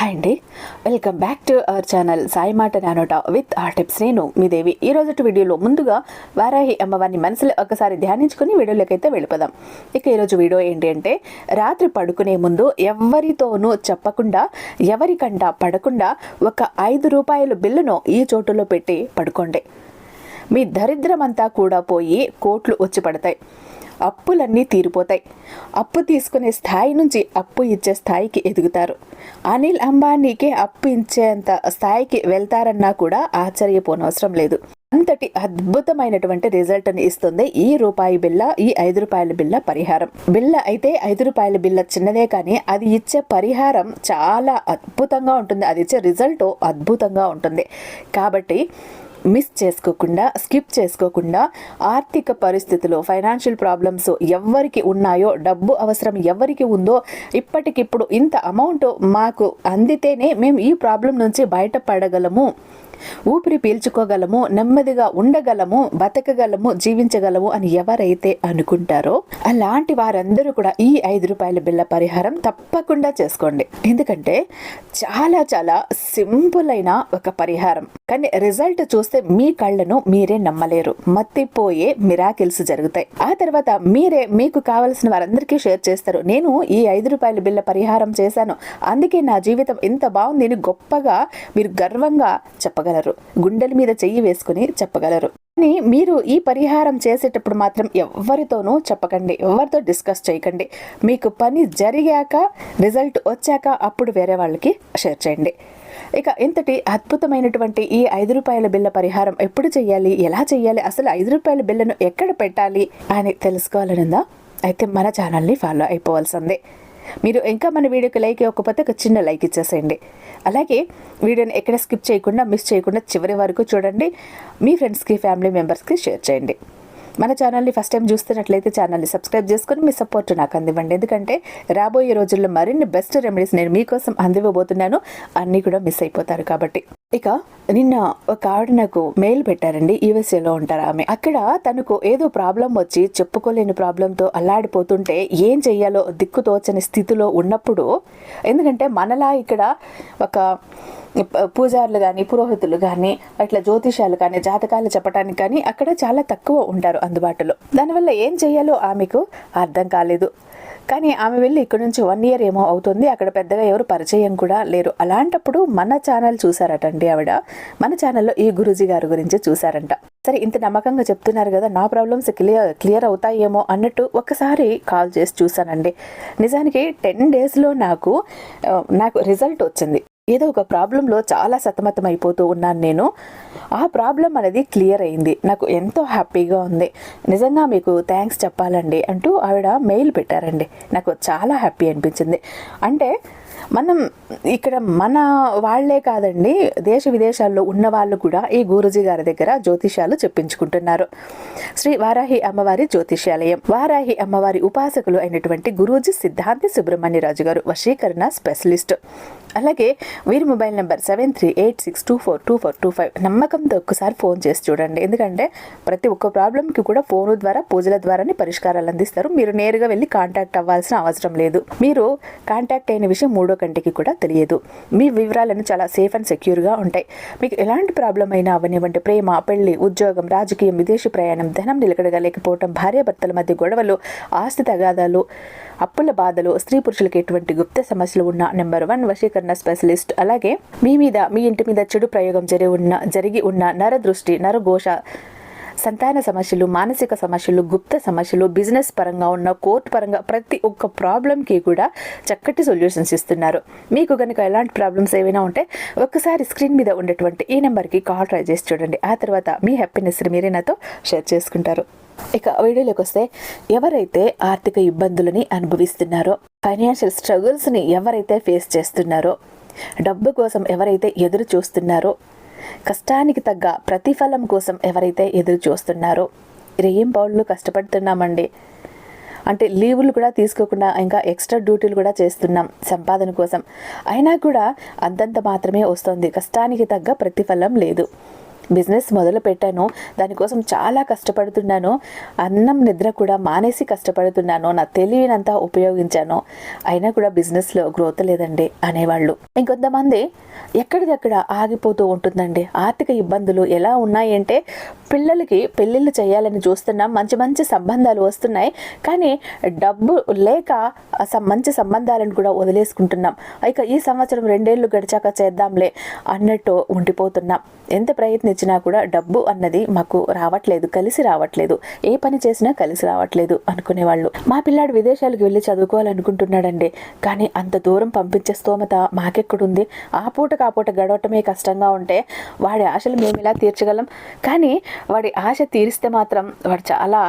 Hi అండి. Welcome back to our channel Sai మాట నానోట విత్ ఆ టిప్స్. నేను మీ దేవి. ఈ రోజు వీడియోలో ముందుగా వారాహి అమ్మవారిని మనసులో ఒకసారి ధ్యానించుకుని వీడియోలోకి అయితే వెళ్ళిపోదాం. ఇక ఈరోజు వీడియో ఏంటి అంటే రాత్రి పడుకునే ముందు ఎవరితోనూ చెప్పకుండా ఎవరికంట పడకుండా ఒక ఐదు రూపాయల బిల్లును ఈ చోటులో పెట్టి పడుకోండి. మీ దరిద్రమంతా కూడా పోయి కోట్లు వచ్చి పడతాయి అప్పులన్నీ తీరిపోతాయి. అప్పు తీసుకునే స్థాయి నుంచి అప్పు ఇచ్చే స్థాయికి ఎదుగుతారు. అనిల్ అంబానీకి అప్పు ఇచ్చేంత స్థాయికి వెళ్తారన్నా కూడా ఆశ్చర్యపోనవసరం లేదు. అంతటి అద్భుతమైనటువంటి రిజల్ట్ని ఇస్తుంది ఈ రూపాయి బిల్ల ఈ ఐదు రూపాయల బిల్ల పరిహారం. బిల్ల అయితే ఐదు రూపాయల బిల్ల చిన్నదే కానీ అది ఇచ్చే పరిహారం చాలా అద్భుతంగా ఉంటుంది. అది ఇచ్చే రిజల్ట్ అద్భుతంగా ఉంటుంది. కాబట్టి మిస్ చేసుకోకుండా స్కిప్ చేసుకోకుండా ఆర్థిక పరిస్థితులు ఫైనాన్షియల్ ప్రాబ్లమ్స్ ఎవరికి ఉన్నాయో డబ్బు అవసరం ఎవరికి ఉందో ఇప్పటికిప్పుడు ఇంత అమౌంట్ మాకు అందితేనే మేము ఈ ప్రాబ్లం నుంచి బయటపడగలము. ఊపిరి పీల్చుకోగలము నెమ్మదిగా ఉండగలము బతకగలము జీవించగలము అని ఎవరైతే అనుకుంటారో అలాంటి వారందరూ కూడా ఈ ఐదు రూపాయల బిల్ల పరిహారం తప్పకుండా చేసుకోండి. ఎందుకంటే చాలా చాలా సింపుల్ అయిన ఒక పరిహారం. కానీ రిజల్ట్ చూస్తే మీ కళ్ళను మీరే నమ్మలేరు. మత్తిపోయే మిరాకిల్స్ జరుగుతాయి. ఆ తర్వాత మీరే మీకు కావలసిన వారందరికీ షేర్ చేస్తారు. నేను ఈ ఐదు రూపాయల బిల్ల పరిహారం చేశాను. అందుకే నా జీవితం ఇంత బాగుంది అని గొప్పగా మీరు గర్వంగా చెప్పగలరు. గుండెల మీద చెయ్యి వేసుకుని చెప్పగలరు. కానీ మీరు ఈ పరిహారం చేసేటప్పుడు మాత్రం ఎవరితోనూ చెప్పకండి. ఎవరితో డిస్కస్ చేయకండి. మీకు పని జరిగాక రిజల్ట్ వచ్చాక అప్పుడు వేరే వాళ్ళకి షేర్ చేయండి. ఇక ఇంతటి అద్భుతమైనటువంటి ఈ ఐదు రూపాయల బిల్ల పరిహారం ఎప్పుడు చేయాలి ఎలా చేయాలి అసలు ఐదు రూపాయల బిల్లను ఎక్కడ పెట్టాలి? అని తెలుసుకోవాలనుందా? అయితే మన ఛానల్ని ఫాలో అయిపోవాల్సిందే. మీరు ఇంకా మన వీడియోకి లైక్ ఇవ్వకపోతే ఒక చిన్న లైక్ ఇచ్చేసేయండి. అలాగే వీడియోని ఎక్కడ స్కిప్ చేయకుండా మిస్ చేయకుండా చివరి వరకు చూడండి. మీ ఫ్రెండ్స్కి ఫ్యామిలీ మెంబర్స్కి షేర్ చేయండి. మన ఛానల్ని ఫస్ట్ టైం చూస్తున్నట్లయితే ఛానల్ని సబ్స్క్రైబ్ చేసుకుని మీ సపోర్ట్ నాకు అందివ్వండి. ఎందుకంటే రాబోయే రోజుల్లో మరిన్ని బెస్ట్ రెమెడీస్ నేను మీకోసం అందివ్వబోతున్నాను. అన్నీ కూడా మిస్ అయిపోతారు కాబట్టి. ఇక నిన్న ఒక ఆవిడ నాకు మెయిల్ పెట్టారండి. యూఎస్ఏలో ఉంటారు ఆమె. అక్కడ తనకు ఏదో ప్రాబ్లం వచ్చి చెప్పుకోలేని ప్రాబ్లంతో అల్లాడిపోతుంటే ఏం చెయ్యాలో దిక్కుతోచని స్థితిలో ఉన్నప్పుడు ఎందుకంటే మనలా ఇక్కడ ఒక పూజారులు కానీ పురోహితులు కానీ అట్లా జ్యోతిషాలు కానీ జాతకాలు చెప్పడానికి కానీ అక్కడ చాలా తక్కువ ఉంటారు అందుబాటులో. దానివల్ల ఏం చేయాలో ఆమెకు అర్థం కాలేదు. కానీ ఆమె వెళ్ళి ఇక్కడ నుంచి వన్ ఇయర్ ఏమో అవుతుంది అక్కడ పెద్దగా ఎవరు పరిచయం కూడా లేరు. అలాంటప్పుడు మన ఛానల్ చూసారటండి ఆవిడ. మన ఛానల్లో ఈ గురూజీ గారి గురించి చూసారంట సరే ఇంత నమ్మకంగా చెప్తున్నారు కదా నా ప్రాబ్లమ్స్ క్లియర్ క్లియర్ అవుతాయేమో అన్నట్టు ఒకసారి కాల్ చేసి చూసానండి నిజానికి టెన్ డేస్లో నాకు నాకు రిజల్ట్ వచ్చింది. ఏదో ఒక ప్రాబ్లంలో చాలా సతమతం అయిపోతూ ఉన్నాను నేను. ఆ ప్రాబ్లం అనేది క్లియర్ అయింది. నాకు ఎంతో హ్యాపీగా ఉంది. నిజంగా మీకు థ్యాంక్స్ చెప్పాలండి అంటూ ఆవిడ మెయిల్ పెట్టారండి. నాకు చాలా హ్యాపీ అనిపించింది. అంటే మనం ఇక్కడ మన వాళ్ళే కాదండి దేశ విదేశాల్లో ఉన్న వాళ్ళు కూడా ఈ గురుజీ గారి దగ్గర జ్యోతిష్యాలు చెప్పించుకుంటున్నారు. శ్రీ వారాహి అమ్మవారి జ్యోతిష్యాలయం. వారాహి అమ్మవారి ఉపాసకులు అయినటువంటి గురూజీ సిద్ధాంతి సుబ్రహ్మణ్యరాజు గారు వశీకరణ స్పెషలిస్ట్. అలాగే వీరి mobile number seven three eight six two four two four two five నమ్మకంతో ఒక్కసారి ఫోన్ చేసి చూడండి. ఎందుకంటే ప్రతి ఒక్క ప్రాబ్లంకి కూడా ఫోన్ ద్వారా పూజల ద్వారానే పరిష్కారాలు అందిస్తారు. మీరు నేరుగా వెళ్ళి కాంటాక్ట్ అవ్వాల్సిన అవసరం లేదు. మీరు కాంటాక్ట్ అయిన విషయం మూడో కంటికి కూడా తెలియదు. మీ వివరాలను చాలా సేఫ్ అండ్ సెక్యూర్గా ఉంటాయి. మీకు ఎలాంటి ప్రాబ్లం అయినా అవనివ్వండి. ప్రేమ పెళ్ళి ఉద్యోగం రాజకీయం విదేశీ ప్రయాణం ధనం నిలకడగా లేకపోవటం భార్యాభర్తల మధ్య గొడవలు ఆస్తి తగాదాలు అప్పుల బాధలు స్త్రీ పురుషులకు ఎటువంటి గుప్త సమస్యలు ఉన్న నెంబర్ వన్ వశీకరణ స్పెషలిస్ట్. అలాగే మీ మీద మీ ఇంటి మీద చెడు ప్రయోగం జరిగి ఉన్న జరిగి ఉన్న నరదృష్టి నరఘోష సంతాన సమస్యలు మానసిక సమస్యలు గుప్త సమస్యలు బిజినెస్ పరంగా ఉన్న కోర్టు పరంగా ప్రతి ఒక్క ప్రాబ్లంకి కూడా చక్కటి సొల్యూషన్స్ ఇస్తున్నారు. మీకు కనుక ఎలాంటి ప్రాబ్లమ్స్ ఏమైనా ఉంటే ఒక్కసారి స్క్రీన్ మీద ఉండేటువంటి ఈ నెంబర్కి కాల్ ట్రై చేసి చూడండి. ఆ తర్వాత మీ హ్యాపీనెస్ని మీరే నాతో షేర్ చేసుకుంటారు. ఇక వీడియోలోకి వస్తే ఎవరైతే ఆర్థిక ఇబ్బందులని అనుభవిస్తున్నారో ఫైనాన్షియల్ స్ట్రగుల్స్ని ఎవరైతే ఫేస్ చేస్తున్నారో డబ్బు కోసం ఎవరైతే ఎదురు చూస్తున్నారో కష్టానికి తగ్గ ప్రతిఫలం కోసం ఎవరైతే ఎదురు చూస్తున్నారో రేం పౌళ్ళు కష్టపడుతున్నామండి? అంటే లీవులు కూడా తీసుకోకుండా ఇంకా ఎక్స్ట్రా డ్యూటీలు కూడా చేస్తున్నాం సంపాదన కోసం. అయినా కూడా అంతంత మాత్రమే వస్తుంది. కష్టానికి తగ్గ ప్రతిఫలం లేదు. బిజినెస్ మొదలు పెట్టాను దానికోసం చాలా కష్టపడుతున్నాను. అన్నం నిద్ర కూడా మానేసి కష్టపడుతున్నాను. నా తెలివినంతా ఉపయోగించాను. అయినా కూడా బిజినెస్లో గ్రోత్ లేదండి అనేవాళ్ళు. ఇంకొంతమంది ఎక్కడిదక్కడ ఆగిపోతూ ఉంటుందండి. ఆర్థిక ఇబ్బందులు ఎలా ఉన్నాయంటే పిల్లలకి పెళ్ళిళ్ళు చేయాలని చూస్తున్నాం మంచి మంచి సంబంధాలు వస్తున్నాయి. కానీ డబ్బు లేక మంచి సంబంధాలను కూడా వదిలేసుకుంటున్నాం. ఇక ఈ సంవత్సరం రెండేళ్ళు గడిచాక చేద్దాంలే అన్నట్టు ఉండిపోతున్నాం. ఎంత వచ్చినా కూడా డబ్బు అన్నది మాకు రావట్లేదు కలిసి రావట్లేదు. ఏ పని చేసినా కలిసి రావట్లేదు అనుకునేవాళ్ళు. మా పిల్లాడు విదేశాలకు వెళ్ళి చదువుకోవాలనుకుంటున్నాడండి. కానీ అంత దూరం పంపించే స్తోమత మాకెక్కడుంది? ఆ పూటకు ఆ పూట గడవటమే కష్టంగా ఉంటే వాడి ఆశలు మేము ఇలా తీర్చగలం? కానీ వాడి ఆశ తీరిస్తే మాత్రం వాడు చాలా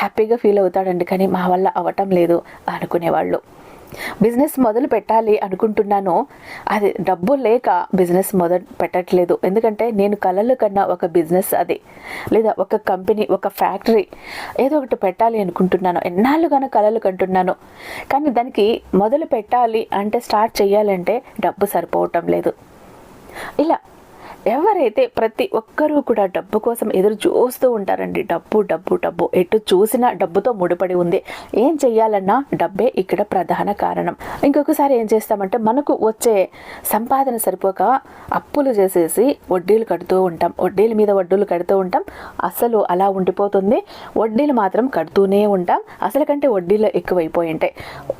హ్యాపీగా ఫీల్ అవుతాడండి. కానీ మా వల్ల అవటం లేదు అనుకునేవాళ్ళు. బిజినెస్ మొదలు పెట్టాలి అనుకుంటున్నాను. అది డబ్బు లేక బిజినెస్ మొదలు పెట్టట్లేదు. ఎందుకంటే నేను కలలు కన్నా ఒక బిజినెస్ అది. లేదా ఒక కంపెనీ ఒక ఫ్యాక్టరీ ఏదో ఒకటి పెట్టాలి అనుకుంటున్నాను. ఎన్నాళ్ళుగానో కలలు కంటున్నాను. కానీ దానికి మొదలు పెట్టాలి అంటే స్టార్ట్ చేయాలంటే డబ్బు సరిపోవటం లేదు. ఇలా ఎవరైతే ప్రతి ఒక్కరూ కూడా డబ్బు కోసం ఎదురు చూస్తూ ఉంటారండి డబ్బు డబ్బు డబ్బు ఎటు చూసినా డబ్బుతో ముడిపడి ఉంది. ఏం చెయ్యాలన్నా డబ్బే ఇక్కడ ప్రధాన కారణం. ఇంకొకసారి ఏం చేస్తామంటే మనకు వచ్చే సంపాదన సరిపోక అప్పులు చేసేసి వడ్డీలు కడుతూ ఉంటాం. వడ్డీల మీద వడ్డీలు కడుతూ ఉంటాం. అసలు అలా ఉండిపోతుంది. వడ్డీలు మాత్రం కడుతూనే ఉంటాం. అసలు కంటే వడ్డీలు ఎక్కువైపోయి ఉంటాయి.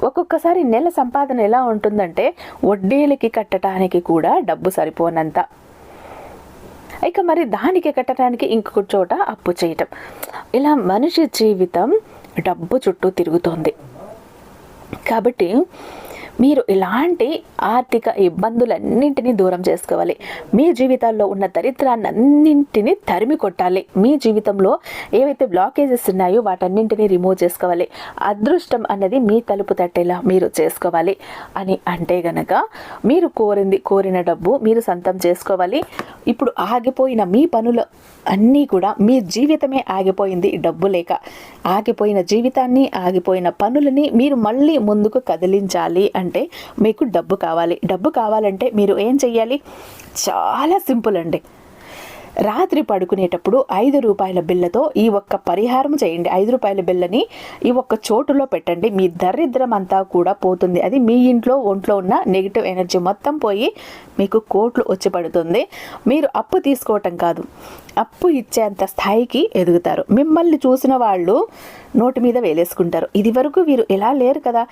ఒక్కొక్కసారి నెల సంపాదన ఎలా ఉంటుందంటే వడ్డీలకి కట్టడానికి కూడా డబ్బు సరిపోనంత. ఇక మరి దానికి కట్టడానికి ఇంకొక చోట అప్పు చేయటం. ఇలా మనిషి జీవితం డబ్బు చుట్టూ తిరుగుతోంది. కాబట్టి మీరు ఇలాంటి ఆర్థిక ఇబ్బందులన్నింటినీ దూరం చేసుకోవాలి. మీ జీవితాల్లో ఉన్న దరిద్రాన్ని అన్నింటినీ తరిమి కొట్టాలి. మీ జీవితంలో ఏవైతే బ్లాకేజెస్ ఉన్నాయో వాటన్నింటినీ రిమూవ్ చేసుకోవాలి. అదృష్టం అన్నది మీ తలుపు తట్టేలా మీరు చేసుకోవాలి అని అంటే గనక మీరు కోరింది కోరిన డబ్బు మీరు సొంతం చేసుకోవాలి. ఇప్పుడు ఆగిపోయిన మీ పనులు అన్నీ కూడా మీ జీవితమే ఆగిపోయింది డబ్బు లేక. ఆగిపోయిన జీవితాన్ని ఆగిపోయిన పనులని మీరు మళ్ళీ ముందుకు కదిలించాలి అంటే అంటే మీకు డబ్బు కావాలి. డబ్బు కావాలంటే మీరు ఏం చెయ్యాలి? చాలా సింపుల్ అండి. రాత్రి పడుకునేటప్పుడు ఐదు రూపాయల బిల్లతో ఈ ఒక్క పరిహారం చేయండి. ఐదు రూపాయల బిల్లని ఈ ఒక్క చోటులో పెట్టండి. మీ దరిద్రం అంతా కూడా పోతుంది. అది మీ ఇంట్లో ఒంట్లో ఉన్న నెగిటివ్ ఎనర్జీ మొత్తం పోయి మీకు కోట్లు వచ్చి పడుతుంది. మీరు అప్పు తీసుకోవటం కాదు. అప్పు ఇచ్చేంత స్థాయికి ఎదుగుతారు. మిమ్మల్ని చూసిన వాళ్ళు నోటి మీద వేలేసుకుంటారు. ఇది వరకు వీరు ఎలా లేరు కదా?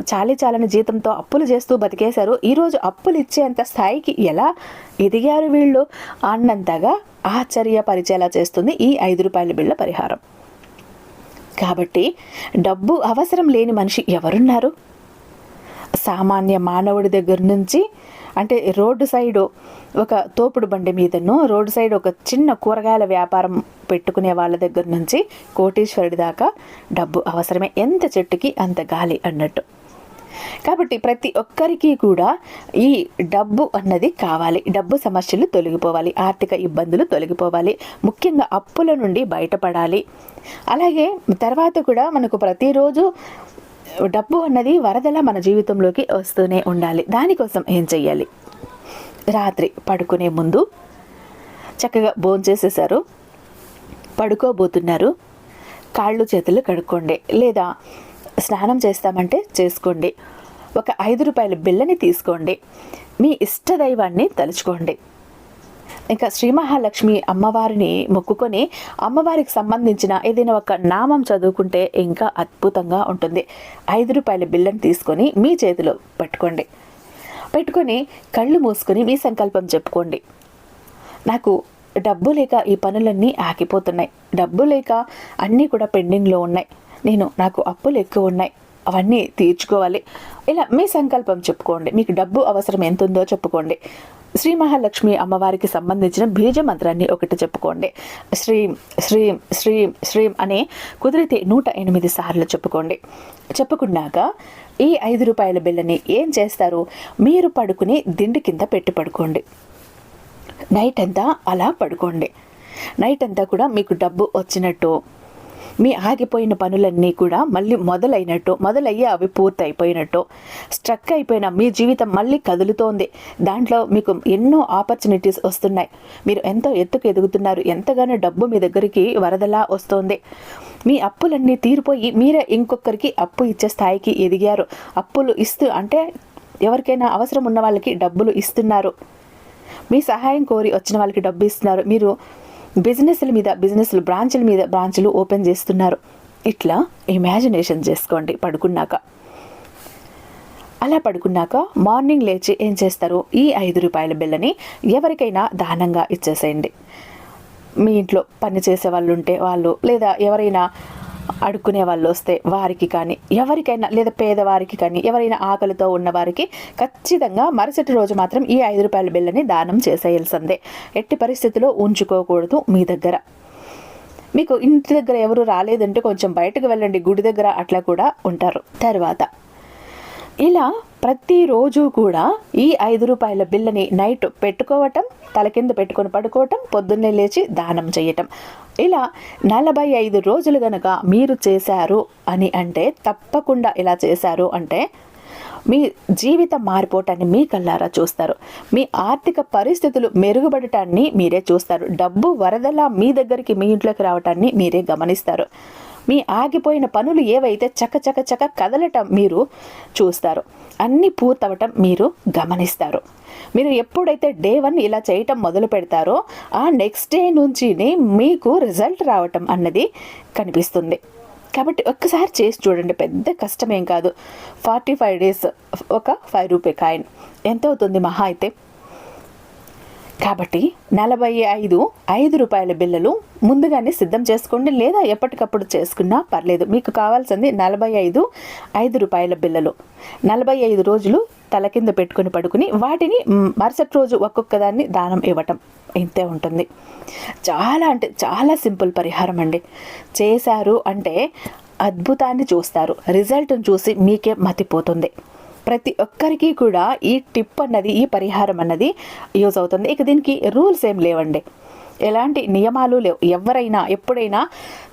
చాలీ చాలని జీతంతో అప్పులు చేస్తూ బతికేశారు. ఈరోజు అప్పులు ఇచ్చేంత స్థాయికి ఎలా ఎదిగారు వీళ్ళు? అన్నంతగా ఆశ్చర్యపరిచేలా చేస్తుంది ఈ ఐదు రూపాయల బిళ్ళ పరిహారం. కాబట్టి డబ్బు అవసరం లేని మనిషి ఎవరున్నారు? సామాన్య మానవుడి దగ్గర నుంచి అంటే రోడ్డు సైడు ఒక తోపుడు బండి మీదను రోడ్డు సైడ్ ఒక చిన్న కూరగాయల వ్యాపారం పెట్టుకునే వాళ్ళ దగ్గర నుంచి కోటీశ్వరుడి దాకా డబ్బు అవసరమే. ఎంత చెట్టుకి అంత గాలి అన్నట్టు. కాబట్టి ప్రతి ఒక్కరికి కూడా ఈ డబ్బు అన్నది కావాలి. డబ్బు సమస్యలు తొలగిపోవాలి. ఆర్థిక ఇబ్బందులు తొలగిపోవాలి. ముఖ్యంగా అప్పుల నుండి బయటపడాలి. అలాగే తర్వాత కూడా మనకు ప్రతిరోజు డబ్బు అన్నది వరదలా మన జీవితంలోకి వస్తూనే ఉండాలి. దానికోసం ఏం చెయ్యాలి? రాత్రి పడుకునే ముందు చక్కగా భోంచేసేసారు పడుకోబోతున్నారు. కాళ్ళు చేతులు కడుక్కోండి. లేదా స్నానం చేస్తామంటే చేసుకోండి. ఒక ఐదు రూపాయల బిళ్ళని తీసుకోండి. మీ ఇష్ట దైవాన్ని తలుచుకోండి. ఇంకా శ్రీ మహాలక్ష్మి అమ్మవారిని మొక్కుకొని అమ్మవారికి సంబంధించిన ఏదైనా ఒక నామం చదువుకుంటే ఇంకా అద్భుతంగా ఉంటుంది. ఐదు రూపాయల బిల్లను తీసుకొని మీ చేతిలో పెట్టుకోండి. పెట్టుకొని కళ్ళు మూసుకొని మీ సంకల్పం చెప్పుకోండి. నాకు డబ్బు లేక ఈ పనులన్నీ ఆగిపోతున్నాయి. డబ్బు లేక అన్నీ కూడా పెండింగ్లో ఉన్నాయి. నేను నాకు అప్పులు ఎక్కువ ఉన్నాయి. అవన్నీ తీర్చుకోవాలి. ఇలా మీ సంకల్పం చెప్పుకోండి. మీకు డబ్బు అవసరం ఎంత ఉందో చెప్పుకోండి. శ్రీ మహాలక్ష్మి అమ్మవారికి సంబంధించిన బీజ మంత్రాన్ని ఒకటి చెప్పుకోండి. శ్రీం శ్రీం శ్రీం శ్రీం అనే కుదిరితే నూట ఎనిమిది సార్లు చెప్పుకోండి. చెప్పుకున్నాక ఈ ఐదు రూపాయల బిళ్ళని ఏం చేస్తారు? మీరు పడుకుని దిండి కింద పెట్టి పడుకోండి. నైట్ అంతా అలా పడుకోండి. నైట్ అంతా కూడా మీకు డబ్బు వచ్చినట్టు మీ ఆగిపోయిన పనులన్నీ కూడా మళ్ళీ మొదలైనట్టు మొదలయ్యి అవి పూర్తి అయిపోయినట్టు స్ట్రక్ అయిపోయిన మీ జీవితం మళ్ళీ కదులుతోంది. దాంట్లో మీకు ఎన్నో ఆపర్చునిటీస్ వస్తున్నాయి. మీరు ఎంతో ఎత్తుకు ఎదుగుతున్నారు. ఎంతగానో డబ్బు మీ దగ్గరికి వరదలా వస్తోంది. మీ అప్పులన్నీ తీరిపోయి మీరే ఇంకొకరికి అప్పు ఇచ్చే స్థాయికి ఎదిగారు. అప్పులు ఇస్తూ అంటే ఎవరికైనా అవసరం ఉన్న వాళ్ళకి డబ్బులు ఇస్తున్నారు. మీ సహాయం కోరి వచ్చిన వాళ్ళకి డబ్బు ఇస్తున్నారు. మీరు బిజినెస్ల మీద బిజినెస్లు బ్రాంచ్ల మీద బ్రాంచ్లు ఓపెన్ చేస్తున్నారు. ఇట్లా ఇమాజినేషన్ చేసుకోండి పడుకున్నాక. అలా పడుకున్నాక మార్నింగ్ లేచి ఏం చేస్తారు? ఈ ఐదు రూపాయల బిల్లని ఎవరికైనా దానంగా ఇచ్చేసేయండి. మీ ఇంట్లో పని చేసే వాళ్ళు ఉంటే వాళ్ళు లేదా ఎవరైనా అడుక్కునే వాళ్ళు వస్తే వారికి కానీ ఎవరికైనా లేదా పేదవారికి కానీ ఎవరైనా ఆకలితో ఉన్నవారికి ఖచ్చితంగా మరుసటి రోజు మాత్రం ఈ ఐదు రూపాయల బిల్లని దానం చేసేయాల్సిందే. ఎట్టి పరిస్థితిలో ఉంచుకోకూడదు మీ దగ్గర. మీకు ఇంటి దగ్గర ఎవరు రాలేదంటే కొంచెం బయటకు వెళ్ళండి గుడి దగ్గర అట్లా కూడా ఉంటారు. తర్వాత ఇలా ప్రతిరోజు కూడా ఈ ఐదు రూపాయల బిల్లని నైట్ పెట్టుకోవటం తల కింద పెట్టుకొని పడుకోవటం పొద్దున్నే లేచి దానం చేయటం. ఇలా నలభై ఐదు రోజులు గనక మీరు చేశారు అని అంటే తప్పకుండా ఇలా చేశారు అంటే మీ జీవితం మారిపోవటాన్ని మీ కల్లారా చూస్తారు. మీ ఆర్థిక పరిస్థితులు మెరుగుపడటాన్ని మీరే చూస్తారు. డబ్బు వరదలా మీ దగ్గరికి మీ ఇంట్లోకి రావటాన్ని మీరే గమనిస్తారు. మీ ఆగిపోయిన పనులు ఏవైతే చకచక చక కదలటం మీరు చూస్తారు అన్నీ పూర్తవటం మీరు గమనిస్తారు. మీరు ఎప్పుడైతే డే వన్ ఇలా చేయటం మొదలు పెడతారో ఆ నెక్స్ట్ డే నుంచి మీకు రిజల్ట్ రావటం అన్నది కనిపిస్తుంది. కాబట్టి ఒక్కసారి చేసి చూడండి పెద్ద కష్టమేం కాదు. ఫార్టీ ఫైవ్ డేస్ ఒక ఫైవ్ రూపీ కాయిన్. ఎంత అవుతుంది మహా అయితే? కాబట్టి నలభై ఐదు ఐదు రూపాయల బిల్లలు ముందుగానే సిద్ధం చేసుకోండి లేదా ఎప్పటికప్పుడు చేసుకున్నా పర్లేదు. మీకు కావాల్సింది నలభై ఐదు ఐదు రూపాయల బిల్లలు. నలభై ఐదు రోజులు తల కింద పెట్టుకుని పడుకుని వాటిని మరుసటి రోజు ఒక్కొక్క దాన్ని దానం ఇవ్వటం ఇంతే ఉంటుంది. చాలా అంటే చాలా సింపుల్ పరిహారం అండి. చేశారు అంటే అద్భుతాన్ని చూస్తారు. రిజల్ట్ని చూసి మీకే మతిపోతుంది. ప్రతి ఒక్కరికి కూడా ఈ టిప్ అన్నది ఈ పరిహారం అన్నది యూజ్ అవుతుంది. ఇక దీనికి రూల్స్ ఏం లేవండి. ఎలాంటి నియమాలు లేవు. ఎవరైనా ఎప్పుడైనా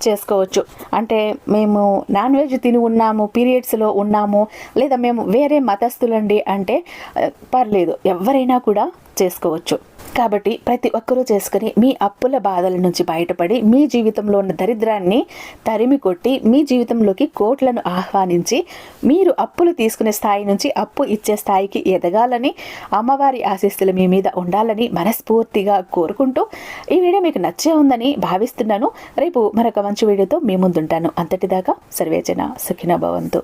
చేసుకోవచ్చు. అంటే మేము నాన్ వెజ్ తిని ఉన్నాము పీరియడ్స్లో ఉన్నాము లేదా మేము వేరే మతస్థులండి అంటే పర్లేదు. ఎవరైనా కూడా చేసుకోవచ్చు. కాబట్టి ప్రతి ఒక్కరూ చేసుకుని మీ అప్పుల బాధల నుంచి బయటపడి మీ జీవితంలో ఉన్న దరిద్రాన్ని తరిమి కొట్టి మీ జీవితంలోకి కోట్లను ఆహ్వానించి మీరు అప్పులు తీసుకునే స్థాయి నుంచి అప్పు ఇచ్చే స్థాయికి ఎదగాలని అమ్మవారి ఆశీస్సులు మీ మీద ఉండాలని మనస్ఫూర్తిగా కోరుకుంటూ ఈ వీడియో మీకు నచ్చే ఉందని భావిస్తున్నాను. రేపు మరొక మంచి వీడియోతో మీ ముందుంటాను. అంతటిదాకా సర్వేచన సుఖిన భవంతు.